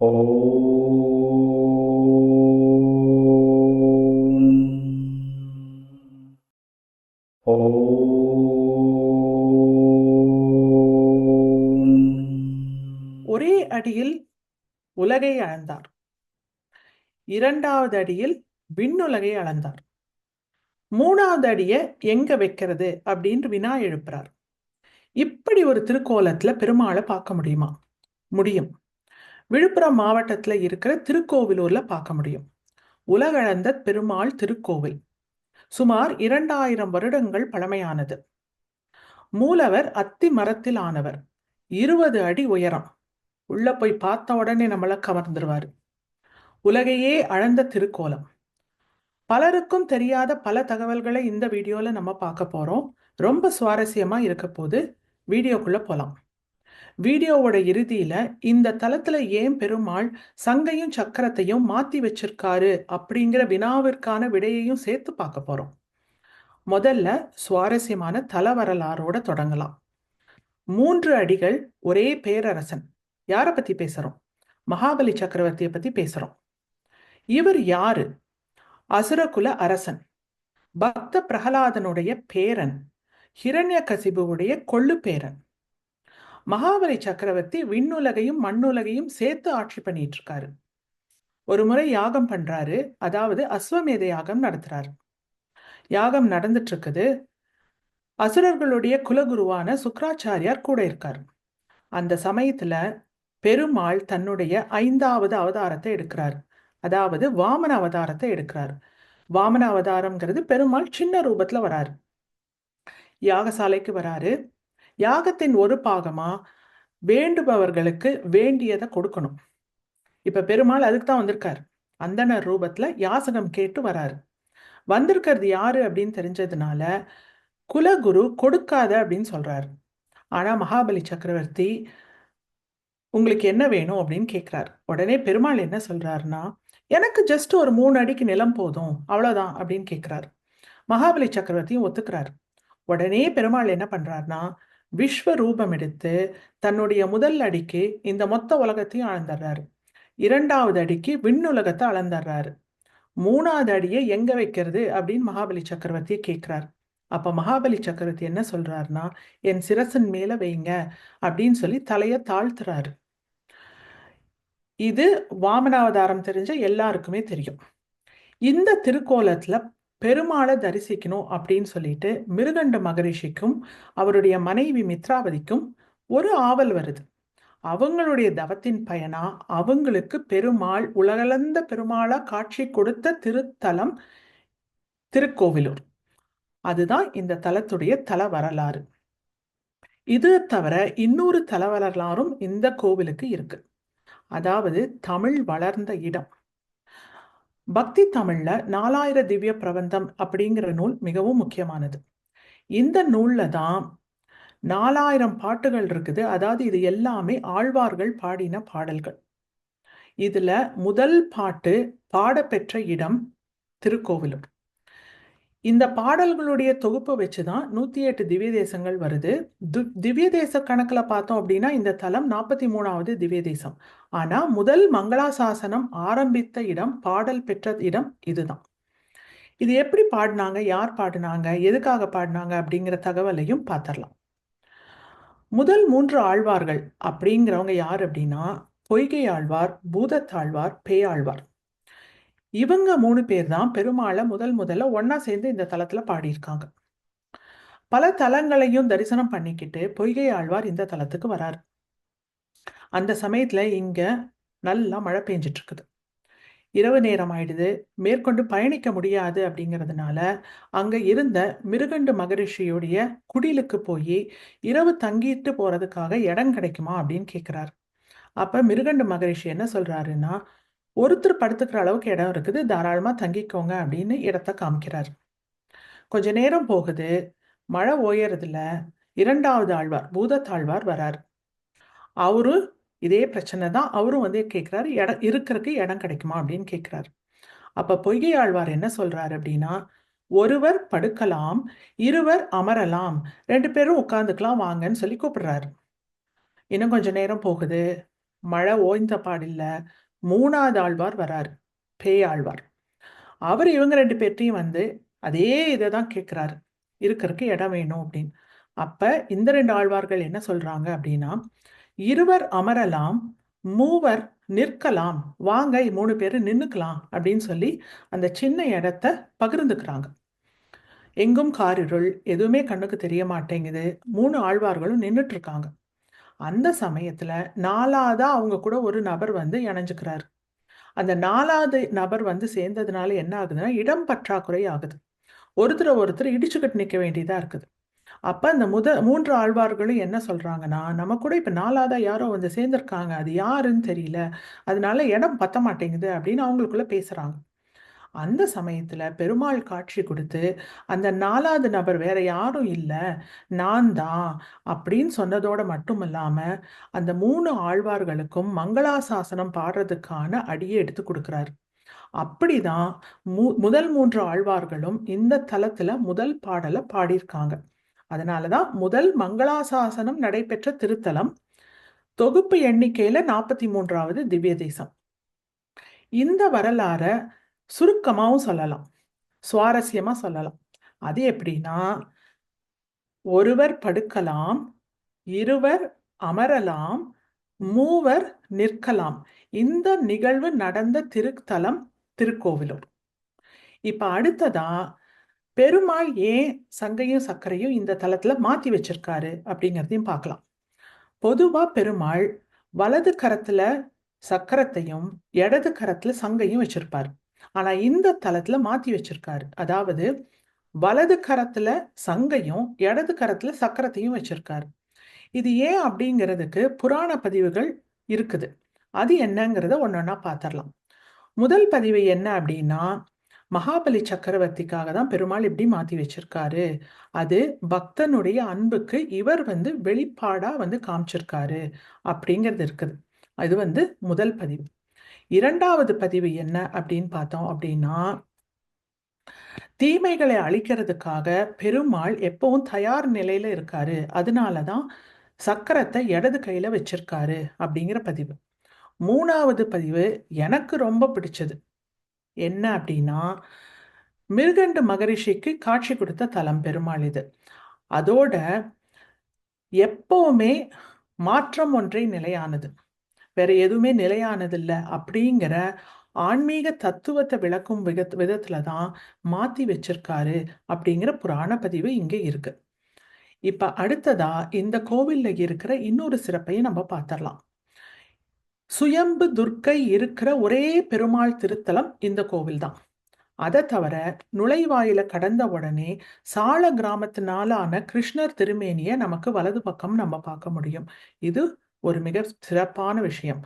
ஒரே அடியில் உலகை அளந்தார். இரண்டாவது அடியில் விண்ணுலகை அளந்தார். மூணாவது அடியை எங்க வைக்கிறது அப்படின்னு வினா எழுப்புறார். இப்படி ஒரு திருக்கோலத்துல பெருமாளை பார்க்க முடியுமா? முடியும். விழுப்புரம் மாவட்டத்தில் இருக்கிற திருக்கோவிலூரில் பார்க்க முடியும். உலகளந்த பெருமாள் திருக்கோவில். சுமார் இரண்டாயிரம் வருடங்கள் பழமையானது. மூலவர் அத்தி மரத்தில் ஆனவர். இருபது அடி உயரம். உள்ள போய் பார்த்த உடனே நம்மளை கவர்ந்துருவார். உலகையே அழந்த திருக்கோலம். பலருக்கும் தெரியாத பல தகவல்களை இந்த வீடியோவில் நம்ம பார்க்க போகிறோம் ரொம்ப சுவாரஸ்யமாக இருக்க போது வீடியோக்குள்ளே போகலாம் வீடியோவோட இறுதியில இந்த தளத்துல ஏன் பெருமாள் சங்கையும் சக்கரத்தையும் மாத்தி வச்சிருக்காரு? அப்படிங்கிற வினாவிற்கான விடையையும் சேர்த்து பார்க்க போறோம். முதல்ல சுவாரஸ்யமான தல வரலாறோட தொடங்கலாம். மூன்று அடிகள் ஒரே பேரரசன். யாரை பத்தி பேசுறோம்? மகாபலி சக்கரவர்த்தியை பத்தி பேசுறோம். இவர் யாரு? அசுரகுல அரசன். பக்த பிரகலாதனுடைய பேரன். ஹிரண்ய கசிபுவுடைய கொள்ளு பேரன். மகாபலி சக்கரவர்த்தி விண்ணுலகையும் மண்ணுலகையும் சேர்த்து ஆட்சி பண்ணிட்டு இருக்காரு ஒரு முறை யாகம் பண்றாரு. அதாவது அஸ்வமேத யாகம் நடத்துறாரு. யாகம் நடந்துட்டு இருக்குது அசுரர்களுடைய குலகுருவான சுக்கராச்சாரியார் கூட இருக்கார். அந்த சமயத்துல பெருமாள் தன்னுடைய ஐந்தாவது அவதாரத்தை எடுக்கிறார். அதாவது வாமன அவதாரத்தை எடுக்கிறார். வாமன அவதாரம்ங்கிறது பெருமாள் சின்ன ரூபத்துல வராரு. யாகசாலைக்கு வராரு. யாகத்தின் ஒரு பாகமா வேண்டுபவர்களுக்கு வேண்டியதை கொடுக்கணும். இப்ப பெருமாள் அதுக்கு தான் வந்திருக்காரு. அந்தனர் ரூபத்துல யாசகம் கேட்டு வராரு. வந்திருக்கிறது யாரு அப்படின்னு தெரிஞ்சதுனால குலகுரு கொடுக்காத அப்படின்னு சொல்றாரு. ஆனா மகாபலி சக்கரவர்த்தி உங்களுக்கு என்ன வேணும் அப்படின்னு கேட்குறாரு உடனே பெருமாள் என்ன சொல்றாருன்னா எனக்கு ஜஸ்ட் ஒரு மூணு அடிக்கு நிலம் போதும் அவ்வளோதான் அப்படின்னு கேட்குறாரு மகாபலி சக்கரவர்த்தியும் ஒத்துக்கிறார். உடனே பெருமாள் என்ன பண்றாருன்னா விஸ்வ ரூபம் எடுத்து தன்னுடைய முதல் அடிக்கு இந்த மொத்த உலகத்தையும் அளந்துடுறாரு இரண்டாவது அடிக்கு விண்ணுலகத்தை அளந்துடுறாரு மூணாவது அடியை எங்க வைக்கிறது அப்படின்னு மகாபலி சக்கரவர்த்தியை கேட்கிறார். அப்ப மகாபலி சக்கரவர்த்தி என்ன சொல்றாருன்னா என் சிரசன் மேல வைங்க அப்படின்னு சொல்லி தலைய தாழ்த்துறாரு. இது வாமனாவதாரம் தெரிஞ்ச எல்லாருக்குமே தெரியும். இந்த திருக்கோலத்துல பெருமாளை தரிசிக்கணும் அப்படின்னு சொல்லிட்டு மிருகண்ட மகரிஷிக்கும் அவருடைய மனைவி மித்ராவதிக்கும் ஒரு ஆவல் வருது. அவங்களுடைய தவத்தின் பயனா? அவங்களுக்கு பெருமாள் உலகளந்த பெருமாளா காட்சி கொடுத்த திருத்தலம் திருக்கோவிலூர். அதுதான் இந்த தலத்துடைய தல வரலாறு. இது தவிர இன்னொரு தல வரலாறும் இந்த கோவிலுக்கு இருக்கு. அதாவது தமிழ் வளர்ந்த இடம். பக்தி தமிழ்ல நாலாயிர திவ்ய பிரபந்தம் அப்படிங்கிற நூல் மிகவும் முக்கியமானது. இந்த நூல்ல தான் நாலாயிரம் பாட்டுகள் இருக்குது. அதாவது இது எல்லாமே ஆழ்வார்கள் பாடின பாடல்கள். இதுல முதல் பாட்டு பாடப்பெற்ற இடம் திருக்கோவிலூர் இந்த பாடல்களுடைய தொகுப்பு வச்சுதான் நூற்றி எட்டு திவ்ய தேசங்கள் வருது. திவ்ய தேச கணக்கில் பார்த்தோம் அப்படின்னா இந்த தலம் நாற்பத்தி மூணாவது திவ்ய தேசம் ஆனால் முதல் மங்களாசாசனம் ஆரம்பித்த இடம் பாடல் பெற்ற இடம் இதுதான். இது எப்படி பாடினாங்க யார் பாடினாங்க எதுக்காக பாடினாங்க அப்படிங்கிற தகவலையும் பார்த்துடலாம். முதல் மூன்று ஆழ்வார்கள் அப்படிங்கிறவங்க யார் அப்படின்னா பொய்கை ஆழ்வார் பூதத்தாழ்வார் பேயாழ்வார். இவங்க மூணு பேர் தான் பெருமாளை முதல் முதல்ல ஒன்னா சேர்ந்து இந்த தலத்துல பாடியிருக்காங்க. பல தலங்களையும் தரிசனம் பண்ணிக்கிட்டு பொய்கை ஆழ்வார் இந்த தலத்துக்கு வராரு. அந்த சமயத்துல இங்க நல்லா மழை பெஞ்சிட்டு இருக்குது இரவு நேரம் ஆயிடுது. மேற்கொண்டு பயணிக்க முடியாது அப்படிங்கிறதுனால அங்க இருந்த மிருகண்டு மகரிஷியுடைய குடிலுக்கு போய் இரவு தங்கிட்டு போறதுக்காக இடம் கிடைக்குமா அப்படின்னு கேட்கிறாரு அப்ப மிருகண்டு மகரிஷி என்ன சொல்றாருன்னா ஒருத்தர் படுத்துக்கிற அளவுக்கு இடம் இருக்குது. தாராளமாக தங்கிக்கோங்க அப்படின்னு இடத்த காமிக்கிறார். கொஞ்ச நேரம் போகுது. மழை ஓயறதுல இரண்டாவது ஆழ்வார் பூதத்தாழ்வார் வரார். அவரு இதே பிரச்சனை தான் அவரும் வந்து கேட்குறாரு இடம் இருக்கிறதுக்கு இடம் கிடைக்குமா அப்படின்னு கேட்குறாரு அப்போ பொய்கை ஆழ்வார் என்ன சொல்கிறாரு அப்படின்னா ஒருவர் படுக்கலாம் இருவர் அமரலாம். ரெண்டு பேரும் உட்காந்துக்கலாம் வாங்கன்னு சொல்லி கூப்பிடுறாரு. இன்னும் கொஞ்ச நேரம் போகுது. மழை ஓய்ந்த பாடில்லை. மூணாவது ஆழ்வார் வராரு பேயாழ்வார் அவர் இவங்க ரெண்டு பேர்ட்டையும் வந்து அதே இதை தான் கேட்குறாரு. இருக்கிறதுக்கு இடம் வேணும் அப்படின்னு. அப்போ இந்த ரெண்டு ஆழ்வார்கள் என்ன சொல்கிறாங்க அப்படின்னா இருவர் அமரலாம் மூவர் நிற்கலாம் வாங்க மூணு பேர் நின்றுக்கலாம் அப்படின்னு சொல்லி அந்த சின்ன இடத்த பகிர்ந்துக்கிறாங்க. எங்கும் காரிருள் எதுவுமே கண்ணுக்கு தெரிய மாட்டேங்குது மூணு ஆழ்வார்களும் நின்றுட்டு இருக்காங்க. அந்த சமயத்துல நாலாவதா அவங்க கூட ஒரு நபர் வந்து இணைஞ்சுக்கிறாரு. அந்த நாலாவது நபர் வந்து சேர்ந்ததுனால என்ன ஆகுதுன்னா இடம் பற்றாக்குறை ஆகுது. ஒருத்தரை ஒருத்தர் இடிச்சுக்கிட்டு நிற்க வேண்டியதா இருக்குது. அப்ப அந்த முத மூன்று ஆழ்வார்களும் என்ன சொல்றாங்கன்னா நம்ம கூட இப்ப நாலாவதா யாரோ வந்து சேர்ந்திருக்காங்க அது யாருன்னு தெரியல அதனால இடம் பத்த மாட்டேங்குது அப்படின்னு அவங்களுக்குள்ள பேசுறாங்க. அந்த சமயத்தில் பெருமாள் காட்சி கொடுத்து அந்த நாலாவது நபர் வேற யாரும் இல்லை நான் தான் அப்படின்னு சொன்னதோட மட்டும் இல்லாமல் அந்த மூணு ஆழ்வார்களுக்கும் மங்களாசாசனம் பாடுறதுக்கான அடியை எடுத்து கொடுக்குறாரு. அப்படிதான் மு முதல் மூன்று ஆழ்வார்களும் இந்த தலத்துல முதல் பாடலை பாடியிருக்காங்க. அதனாலதான் முதல் மங்களாசாசனம் நடைபெற்ற திருத்தலம் தொகுப்பு எண்ணிக்கையில நாற்பத்தி மூன்றாவது திவ்ய தேசம் இந்த வரலாற சுருக்கமாகவும் சொல்லலாம். சுவாரஸ்யமா சொல்லலாம். அது எப்படின்னா ஒருவர் படுக்கலாம் இருவர் அமரலாம் மூவர் நிற்கலாம். இந்த நிகழ்வு நடந்த திருத்தலம் திருக்கோவிலூர். இப்ப அடுத்ததா பெருமாள் ஏன் சங்கையும் சர்க்கரையும் இந்த தலத்தில் மாத்தி வச்சிருக்காரு அப்படிங்கிறதையும் பார்க்கலாம். பொதுவா பெருமாள் வலது கரத்துல சக்கரத்தையும் இடது கரத்துல சங்கையும் வச்சிருப்பார். ஆனா இந்த தலத்துல மாத்தி வச்சிருக்காரு. அதாவது வலது கரத்துல சங்கையும் இடது கரத்துல சக்கரத்தையும் வச்சிருக்காரு. இது ஏன் அப்படிங்கிறதுக்கு புராண பதிவுகள் இருக்குது. அது என்னங்கிறத ஒன்னொன்னா பார்த்துடலாம் முதல் பதிவு என்ன அப்படின்னா மகாபலி சக்கரவர்த்திக்காக தான் பெருமாள் இப்படி மாத்தி வச்சிருக்காரு. அது பக்தனுடைய அன்புக்கு இவர் வந்து வெளிப்பாடா வந்து காமிச்சிருக்காரு அப்படிங்கிறது இருக்குது. அது வந்து முதல் பதிவு. இரண்டாவது பதிவு என்ன அப்படின்னு பார்த்தோம் அப்படின்னா தீமைகளை அழிக்கிறதுக்காக பெருமாள் எப்பவும் தயார் நிலையில இருக்காரு. அதனாலதான் சக்கரத்தை இடது கையில வச்சிருக்காரு அப்படிங்கிற பதிவு. மூணாவது பதிவு எனக்கு ரொம்ப பிடிச்சது. என்ன அப்படின்னா மிருகண்டு மகரிஷிக்கு காட்சி கொடுத்த தலம் பெருமாள் இது. அதோட எப்பவுமே மாற்றம் ஒன்றை நிலையானது. வேற எதுவுமே நிலையானதில்லை அப்படிங்கிற ஆன்மீக தத்துவத்தை விளக்கும் விக விதத்துல தான் மாத்தி வச்சிருக்காரு அப்படிங்கிற புராண பதிவு இங்க இருக்கு. இப்ப அடுத்ததா இந்த கோவில்ல இருக்கிற இன்னொரு சிறப்பையும் நம்ம பார்த்துடலாம். சுயம்பு துர்க்கை இருக்கிற ஒரே பெருமாள் திருத்தலம் இந்த கோவில் தான் அதை தவிர நுழைவாயில கடந்த உடனே சால கிராமத்தினாலான கிருஷ்ணர் திருமேனிய நமக்கு வலது பக்கம் நம்ம பார்க்க முடியும். இது ஒரு மிக சிறப்பான விஷயம்.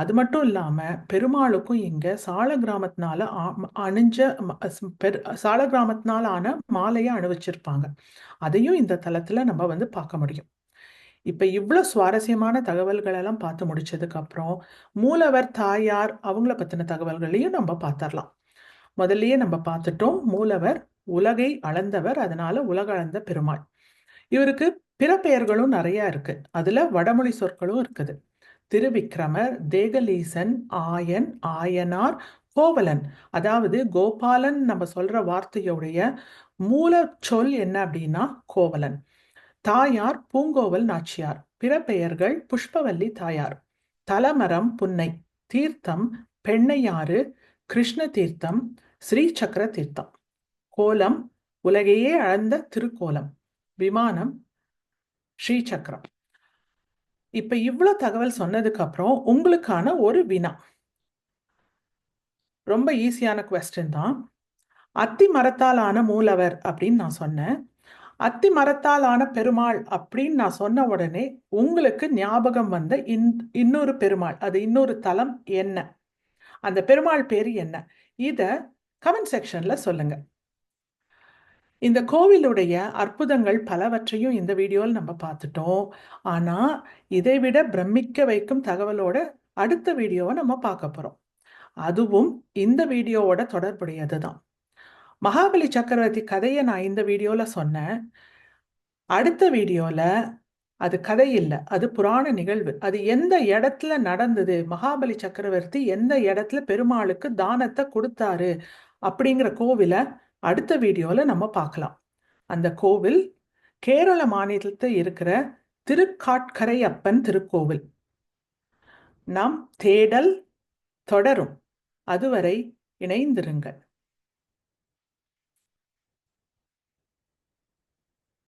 அது மட்டும் இல்லாமல் பெருமாளுக்கும் இங்கே சால கிராமத்தினால அணிஞ்ச பெரு சால கிராமத்தினால ஆன மாலையை அணிவிச்சிருப்பாங்க. அதையும் இந்த தளத்தில் நம்ம வந்து பார்க்க முடியும். இப்போ இவ்வளோ சுவாரஸ்யமான தகவல்களெல்லாம் பார்த்து முடிச்சதுக்கப்புறம் மூலவர் தாயார் அவங்கள பற்றின தகவல்களையும் நம்ம பார்த்துடலாம். முதல்லயே நம்ம பார்த்துட்டோம் மூலவர் உலகை அளந்தவர் அதனால உலக அளந்த பெருமாள். இவருக்கு பிற பெயர்களும் நிறையா இருக்கு. அதில் வடமொழி சொற்களும் இருக்குது. திருவிக்ரமர் தேகலீசன் ஆயன் ஆயனார் கோவலன். அதாவது கோபாலன் நம்ம சொல்கிற வார்த்தையுடைய மூல சொல் என்ன அப்படின்னா கோவலன். தாயார் பூங்கோவல் நாச்சியார். பிற பெயர்கள் புஷ்பவல்லி தாயார். தலமரம் புன்னை. தீர்த்தம் பெண்ணையாறு. கிருஷ்ண தீர்த்தம் ஸ்ரீ சக்கர தீர்த்தம். கோலம் உலகையே அளந்த திருக்கோலம். விமானம் ஸ்ரீ சக்கரம் இப்ப இவ்வளவு தகவல் சொன்னதுக்கு அப்புறம் உங்களுக்கான ஒரு வினா. ரொம்ப ஈஸியான கொஸ்டின் தான். அத்தி மரத்தால் ஆன மூலவர் அப்படின்னு நான் சொன்னேன். அத்தி மரத்தால் ஆன பெருமாள் அப்படின்னு நான் சொன்ன உடனே உங்களுக்கு ஞாபகம் வந்த இன் இன்னொரு பெருமாள் அது இன்னொரு தலம் என்ன? அந்த பெருமாள் பேர் என்ன? இத கமெண்ட் செக்ஷன்ல சொல்லுங்க. இந்த கோவிலுடைய அற்புதங்கள் பலவற்றையும் இந்த வீடியோவில் நம்ம பார்த்துட்டோம். ஆனால் இதை விட பிரமிக்க வைக்கும் தகவலோட அடுத்த வீடியோவை நம்ம பார்க்க போகிறோம் அதுவும் இந்த வீடியோவோட தொடர்புடையது தான் மகாபலி சக்கரவர்த்தி கதையை நான் இந்த வீடியோவில் சொன்னேன். அடுத்த வீடியோவில் அது கதை இல்லை அது புராண நிகழ்வு. அது எந்த இடத்துல நடந்தது? மகாபலி சக்கரவர்த்தி எந்த இடத்துல பெருமாளுக்கு தானத்தை கொடுத்தாரு? அப்படிங்கிற கோவிலை அடுத்த வீடியோவில் நம்ம பார்க்கலாம். அந்த கோவில் கேரள மாநிலத்தில் இருக்கிற திருக்காட்கரை அப்பன் திருக்கோவில். நாம் தேடல் தொடரும். அதுவரை இணைந்திருங்கள்.